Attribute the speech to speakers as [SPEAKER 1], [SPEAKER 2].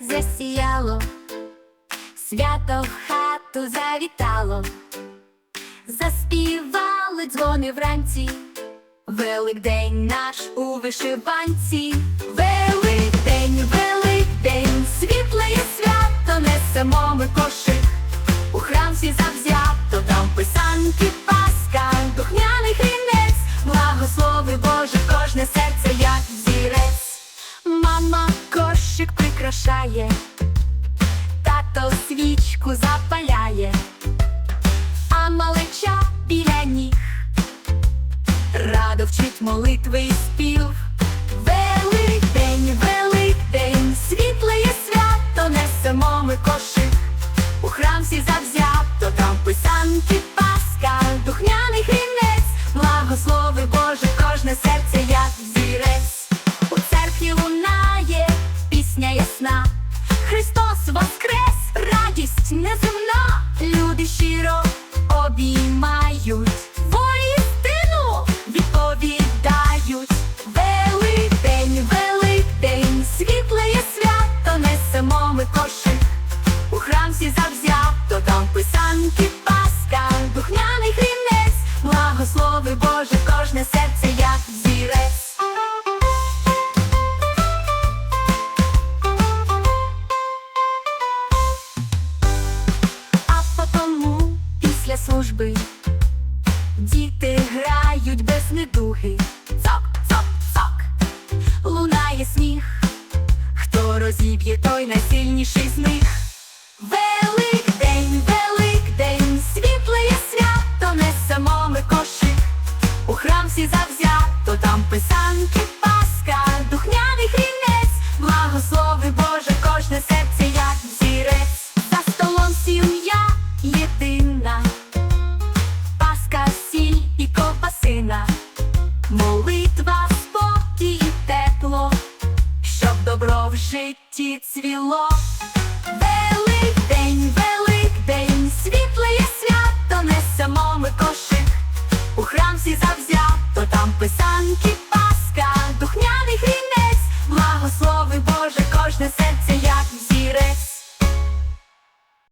[SPEAKER 1] засіяло, свято в хату завітало, заспівали дзвони вранці, Великдень наш у вишиванці, Великдень, Великдень, світле свято, несемо ми кошик, у храм всі завзято, там писанки, прикрашає, тато свічку запаляє, а малеча біля ніг радо вчить молитви і спів. Великдень, Великдень, світле є свято, несемо ми. У храм всі завзято, там писанки, паска, духняний Христос воскрес, радість неземна. Люди щиро обіймають, воістину відповідають. Великдень, Великдень, світле є свято, несемо ми кошик. У храм всі завзято, там писанки, паска, духняний хрінець, благослови Боже, служби діти грають без недуги. Цок, цок, цок, лунає сміх, Хто розіб'є, той найсильніший з них. житті цвіло. Великдень, великдень, світле є свято, несемо ми кошик. У храм всі завзято, там писанки, паска, духняний хрінець, благослови Боже, кожне серце.